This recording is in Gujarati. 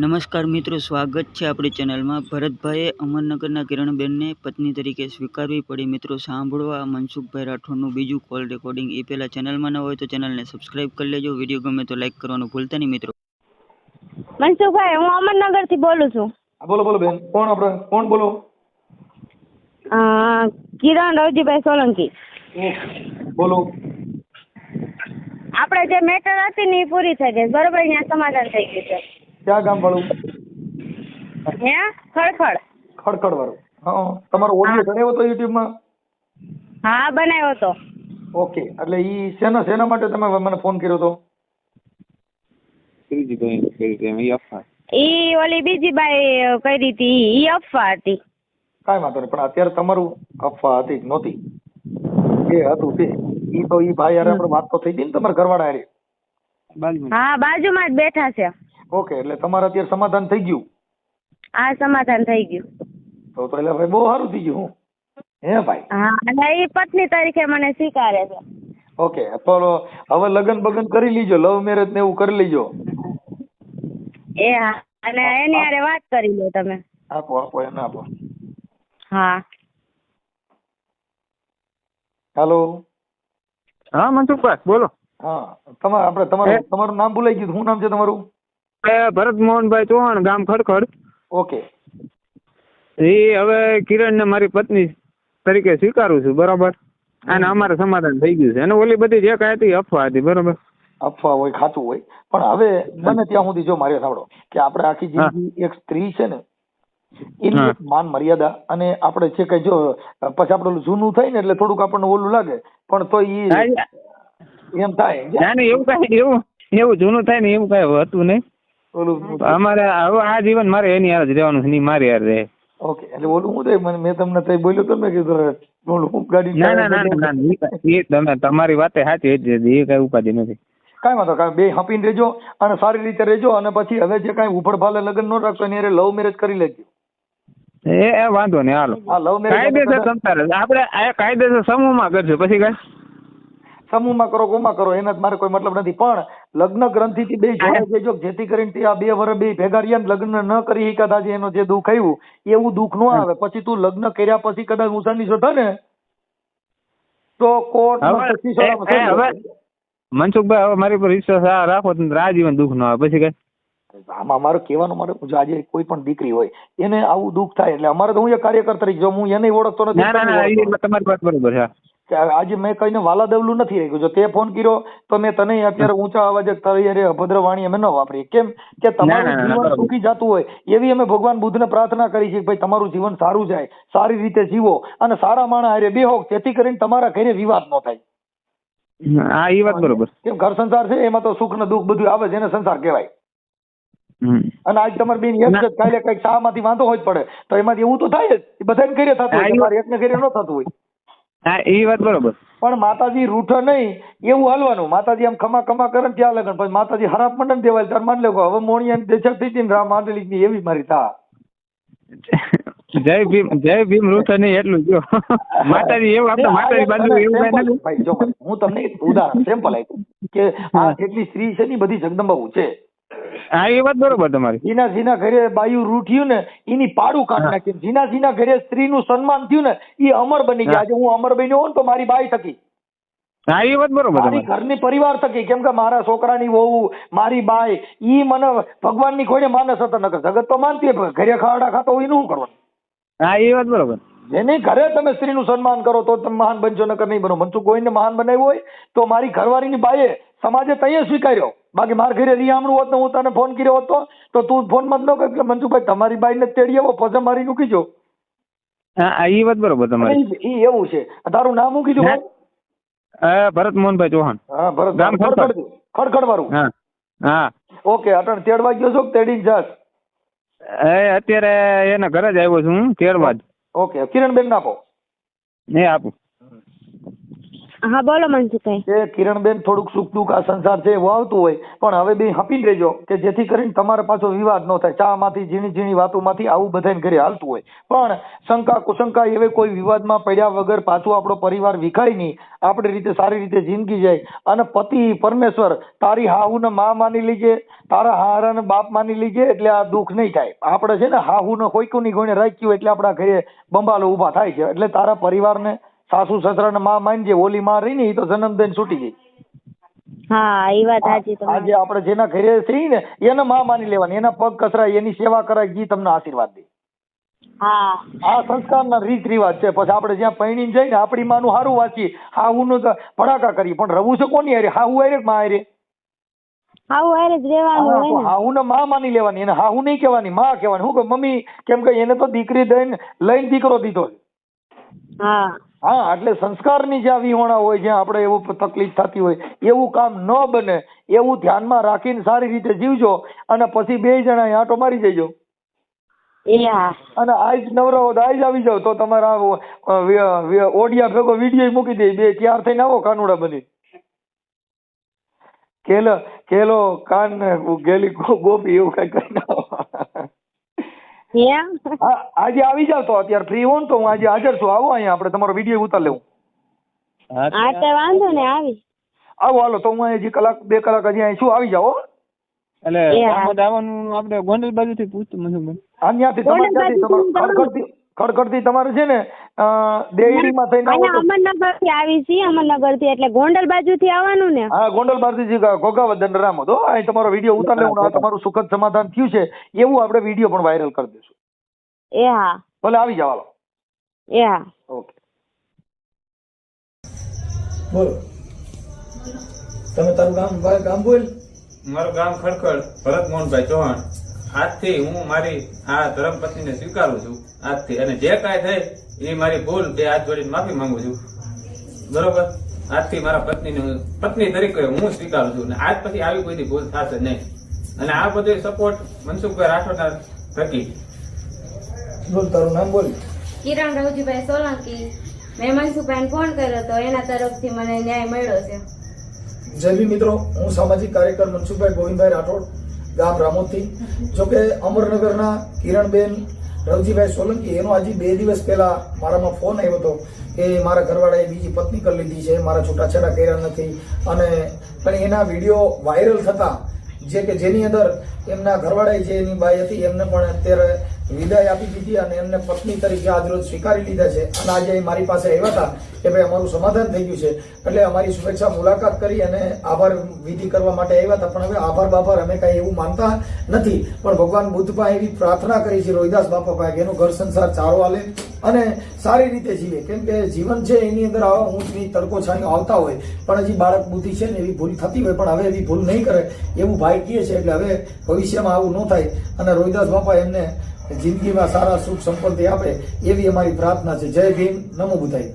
નમસ્કાર મિત્રો સ્વાગત છે આપણી ચેનલમાં. ભરતભાઈએ અમરનગરના કિરણબેનને પત્ની તરીકે સ્વીકારવી પડી. મિત્રો સાંભળવા મનસુખભાઈ રાઠોડનું બીજું કોલ રેકોર્ડિંગ એ પહેલાં ચેનલમાં ન હોય તો ચેનલને સબસ્ક્રાઇબ કરી લેજો. વીડિયો ગમે તો લાઈક કરવાનું ભૂલતા નહીં મિત્રો. મનસુખભાઈ હું અમરનગરથી બોલું છું. બોલો બોલો બેન. કોણ આપણે? કોણ બોલો? કિરણ રવજીભાઈ સોલંકી. બોલો. આપણે જે મેટર હતી ને એ પૂરી થઈ ગઈ. બરોબર અહીંયા સમાધાન થઈ ગયું છે. ક્યાં ગામ વાળું? હે? ખડખડ. ખડખડ વાળું હા તમારો ઓડિયો બનાવ્યો તો યુટ્યુબમાં? હા બનાવ્યો હતો ઓકે એટલે ઈ શેના શેના માટે તમે મને ફોન કર્યો તો? ત્રીજી કરી અફવા. ઈ ઓલી બીજી બાઈ કરી હતી ઈ અફવા હતી. કાઈ વાંધો નહીં પણ અત્યારે તમારું અફવા હતી કે નહોતી. એ હતું તે. ઈ તો ઈ ભાઈ યાર આપણે વાત તો થઈ ગઈ ને તમારા ઘરવાળા હારે. હા બાજુમાં જ બેઠા છે. ઓકે એટલે તમારે અત્યારે સમાધાન થઈ ગયું? આ સમાધાન થઈ ગયું. તો તો એટલે ભાઈ બહુ સારું થઈ ગયું હું? હે ભાઈ? હા અને એ પત્ની તરીકે મને સ્વીકારે છે. ઓકે તો હવે લગન બગન કરી લીજો લવ મેરેજ ને એવું કરી લીજો. એ હા અને એની હારે વાત કરી લો તમે. આપો આપો એને આપો. હા. હાલો હા મનસુખભાઈ બોલો. હા તમારે આપણે તમારું તમારું નામ ભૂલાઈ ગયું શું નામ છે તમારું? ભરત મોહનભાઈ ચૌહાણ ગામ ખડખડ. ઓકે. એ હવે કિરણને મારી પત્ની તરીકે સ્વીકારું છું બરાબર? અને અમારે સમાધાન થઈ ગયું છે. અને ઓલી બધી જે કાંઈ હતી અફવા હતી બરાબર? અફવા હોય ખાતું હોય. પણ હવે બને ત્યાં સુધી જો મારે સાંભળો કે આપણે આખી જિંદગી એક સ્ત્રી છે ને એની એક માન મર્યાદા અને આપણે છે કઈ જો પછી આપણે જૂનું થાય ને એટલે થોડુંક આપણને ઓલું લાગે પણ તો એ એમ થાય એવું કાંઈ એવું એવું જૂનું થાય ને એવું કાંઈ હતું નહીં. ઓલું અમારે હવે આ જીવન મારે એની યાર જ રહેવાનું છે નહીં મારી યાર રહે. ઓકે એટલે ઓલું હું થાય મને મેં તમને તઈ બોલ્યું તમે કીધું ઓલું ગાડી ના ના ના ના, ઈ તમે તમારી વાતે સાચી જ એ કઈ ઉપાધિ નથી. કાંઈ વાંધો કાંઈ બે હપીને રહેજો અને સારી રીતે રહેજો અને પછી હવે જે કાંઈ ઉફળ ફાલે લગ્ન ન રાખશો એની લવ મેરેજ કરી લેજો. એ એ વાંધો નહીં હાલો. આ લવ કાયદેસર મેરેજ સંસાર જ. આપણે આ કાયદેસર સમૂહમાં કરશું પછી કાંઈ? સમૂહમાં કરો કોમાં કરો એના જ મારે કોઈ મતલબ નથી. પણ લગ્ન ગ્રંથિથી બે જોડાઈ જજો જેથી કરીને તે આ બે વર્ષ બે ભેગા રહ્યા ને લગ્ન ન કરી શક્યા આજે એનો જે દુઃખ આવ્યું એવું દુઃખ ન આવે. પછી તું લગ્ન કર્યા પછી કદાચ ઉસાની શોધે ને તો કોર્ટ મનસુખભાઈ હવે મારી પર વિશ્વાસ રાખો રાજીવન દુઃખ ન આવે. પછી કઈ આમાં મારો કહેવાનો મારો જો આજે કોઈ પણ દીકરી હોય એને આવું દુઃખ થાય. એટલે અમારે તો હું એક કાર્યકર તરીકે જો હું એને ઓળખતો નથી તમારી વાત બરોબર છે. આજે મેં કઈને વાલા દવલું નથી રાખ્યું. જો તે ફોન કર્યો તો મેં તને અત્યારે ઊંચા અવાજે તારી અરે અભદ્ર વાણી અમે ન વાપરીએ. કેમ કે તમારું જીવન સુખી જતું હોય એવી અમે ભગવાન બુદ્ધને પ્રાર્થના કરી છે કે ભાઈ તમારું જીવન સારું જાય સારી રીતે જીવો અને સારા માણસ હારે બેહો જેથી કરીને તમારા ઘરે વિવાદ ન થાય. હા એ વાત બરોબર. કેમ ઘર સંસાર છે એમાં તો સુખ ને દુઃખ બધું આવે છે એને સંસાર કહેવાય. અને આજ તમારે બેન એક જ કાલે કંઈક શામાંથી વાંધો હોય પડે. તો એમાંથી એવું તો થાય જ. બધાને ઘરે થતું હોય એકને ઘરે ન થતું હોય. હા એ વાત બરોબર. પણ માતાજી રૂઠો નહીં એવું હાલવાનું. માતાજી આમ ખમા ખમા કરે ને ત્યાં લગન. પછી માતાજી હરાપ મંડન દેવાય. ત્યારે માની લેવો હવે મોણિયા દેશક થઈ હતી ને રામ માંડલિકની એવી મારી તા જય ભીમ જય ભીમ રૂઠ નહીં એટલું જો. માતાજી એવું આપણે માતાજી બાજુ એવું કઈ નથી ભાઈ જો હું તમને એક ઉદાહરણ સેમ્પલ આપ્યું. કે આ જેટલી સ્ત્રી છે ને બધી જગદંબાઓ છે. હા એ વાત બરોબર તમારી. જીના જીના ઘરે બાયું રૂઠ્યું ને એની પાડું કાઢ નાખ્યું જીના જીના ઘરે સ્ત્રીનું સન્માન થયું ને એ અમર બની ગયા. આજે હું અમર બન્યો હોઉં તો મારી બાઈ થકી. હા એ વાત બરોબર મારી ઘરની પરિવાર થકી. કેમ કે મારા છોકરાની વહુ મારી બાઈ ઈ મને ભગવાનની કોઈને માનસ હતા. નકર જગત તો માનતી ઘરે ખાડા ખાતો હોય શું કરવાનું? હા એ વાત બરોબર. જેને ઘરે તમે સ્ત્રીનું સન્માન કરો તો તમે મહાન બનશો નકર નહીં બનો. મનસુખ ગોહિલને મહાન બનાવ્યું હોય તો મારી ઘરવાળીની બાઈએ સમાજે તૈયાર સ્વીકાર્યો. બાકી મારા ઘરે રિયામણું હોત ને હું તને ફોન કર્યો હતો તો તો ફોન મત ન કર. કે મનસુખભાઈ તમારી બાઈને તેડી આવો પછી મારી મૂકી જો હા એ વાત બરોબર તમારી. એ એવું છે. તારું નામ મૂકી દો ભરત મોહનભાઈ ચૌહાણ. હા ભરત ગામ ખડખડ. ખડખડ. વાળું હા હા. ઓકે અટણ તેડવા ગયો છો તેડી જાસ એ અત્યારે એના ઘરે જ આવ્યો છું તેડવા જ. ઓકે કિરણબેન આપો એ આપું. હા, બોલો મનસુખભાઈ. એ કિરણબેન થોડુંક સુખ દુઃખ આ સંસાર છે એવું આવતું હોય, પણ હવે બે હપીને રહેજો કે જેથી કરીને તમારે પાછો વિવાદ ન થાય. ચામાંથી ઝીણી ઝીણી વાતોમાંથી આવું બધાને ઘરે હાલતું હોય. પણ શંકા કુશંકા એવે કોઈ વિવાદમાં પડ્યા વગર પાછું આપણો પરિવાર વિખાય નહીં. આપણી રીતે સારી રીતે જિંદગી જાય. અને પતિ પરમેશ્વર, તારી હાહુને માં માની લીજે, તારા હારાને બાપ માની લીજે, એટલે આ દુઃખ નહીં થાય. આપણે છે ને હાહુને કોઈકુની ગોણે રાખ્યું એટલે આપણા ઘરે બંબાલો ઊભા થાય છે. એટલે તારા પરિવારને સાસુ સસરાને માં માનજે ઓલી માં રહી ને એ તો જન્મ દઈને છૂટી ગઈ. હા એ વાત સાચી આજે આપણે જેના ઘરે થઈ ને એને માં માની લેવાની. એના પગ કસરાય એની સેવા કરાય જી તમને આશીર્વાદ દે. હા. આ સંસ્કારના રીત રિવાજ છે. પછી આપણે જ્યાં પૈણીને જઈને આપણી માનું સારું વાંચી હાહુનું તો ભડાકા કરી પણ રવું છે કોની હારે? હાહુ હારે માં હારે? આવું હારે જ રહેવાનું હોય ને. હાહુને માં માની લેવાની. એને હાહુ નહીં કહેવાની માં કહેવાની. હું કે મમ્મી કેમ કે એને તો દીકરી દઈને લઈને દીકરો દીધો હા. હા એટલે સંસ્કારની જ્યાં વિહોણા હોય જ્યાં આપણે એવું તકલીફ થતી હોય એવું કામ ન બને એવું ધ્યાનમાં રાખીને સારી રીતે જીવજો અને પછી બે જણા આંટો મારી જજો અને આજ નવરા હો આજ આવી જાવ તો તમારા ઓડિયા ભેગો વીડિયો મૂકી દે બે ચાર થઈને આવો કાનુડા બની. કેલો કેલો કાન ને ગેલી ગોપી એવું કઈ કરીને આવો એમ આજે આવી જાવ તો અત્યારે ફ્રી હોઉં તો હું આજે હાજર છું. આવો અહીંયા આપણે તમારો વીડિયો ઉતાર લેવું. હા તો વાંધો ને આવી આવો હાલો તો હું અહીં હજી કલાક બે કલાક હજી અહીં છું આવી જાઓ એટલે. દાહોદ આવવાનું આપણે ગોંડલ બાજુથી પૂછતું મને ખડખડથી તમારે છે ને અ, દેરડીમાં થઈને આવો તો. અમરનગરથી આવી છીએ અમરનગરથી એટલે ગોંડલ બાજુ થી આવવાનું ને? હા ગોંડલ બારથી ઘોઘાવદન રામ હતો અહીં તમારો વીડિયો ઉતાર લેવું આ તમારું સુખદ સમાધાન થયું છે એવું આપણે વીડિયો પણ વાયરલ કરી દઈશું. એ હા. ભલે આવી જાવ હાલો. એ હા. ઓકે. બોલો. તમે તારું ગામ ગામ બોલ. મારું ગામ ખડખડ ભરત મોહનભાઈ ચૌહાણ. આજથી હું મારી આ ધર્મપત્નીને સ્વીકારું છું. આજથી. અને જે કાંઈ થાય એ મારી ભૂલ બે હાથ જોડીને માફી માંગુ છું. બરોબર? આજથી મારા પત્નીને પત્ની તરીકે હું સ્વીકારું છું. અને આજ પછી આવી કોઈ ભૂલ થશે નહીં. અને આ બધો સપોર્ટ મનસુખભાઈ રાઠોડના થકી. બોલ તારું નામ બોલ. કિરણ રવજીભાઈ સોલંકી. મેં મનસુખભાઈને ફોન કર્યો હતો એના તરફથી મને ન્યાય મળ્યો છે. જય ભીમ મિત્રો હું સામાજિક કાર્યકર મનસુખભાઈ ગોવિંદભાઈ રાઠોડ ગામ રામોદથી. જોકે અમરનગરના કિરણબેન રવજીભાઈ સોલંકી, એનો હજી બે દિવસ પહેલા મારામાં ફોન આવ્યો હતો કે મારા ઘરવાળાએ બીજી પત્ની કરી લીધી છે, મારા છૂટાછેડા કર્યા નથી. અને પણ એના વીડિયો વાયરલ થતા, જે કે જેની અંદર એમના ઘરવાળાએ જે એની બાઈ હતી, એમને પણ અત્યારે વિદાય આપી દીધી અને એમને પત્ની તરીકે આજરોજ સ્વીકારી લીધા છે. અને આજે મારી પાસે આવ્યા હતા કે ભાઈ અમારું સમાધાન થઈ ગયું છે. એટલે અમારી શુભેચ્છા મુલાકાત કરી અને આભાર વિધિ કરવા માટે આવ્યા હતા. પણ હવે આભાર બાભાર અમે કાંઈ એવું માનતા નથી. પણ ભગવાન બુદ્ધ પાસે એવી પ્રાર્થના કરી છે, રોહિદાસ બાપા પાસે એનું ઘર સંસાર ચારો હાલે અને સારી રીતે જીવે. કેમ કે જીવન છે એની અંદર આવા ઊંચની તડકો છાંયો આવતા હોય. પણ હજી બાળક બુદ્ધિ છે ને એવી ભૂલ થતી હોય, પણ હવે એવી ભૂલ નહીં કરે એવું ભાઈ કહે છે. એટલે હવે ભવિષ્યમાં આવું ન થાય. અને રોહિદાસ બાપા એમને જિંદગીમાં સારા સુખ સંપત્તિ આપે એવી અમારી પ્રાર્થના છે. જય ભીમ. નમો બુધાઈ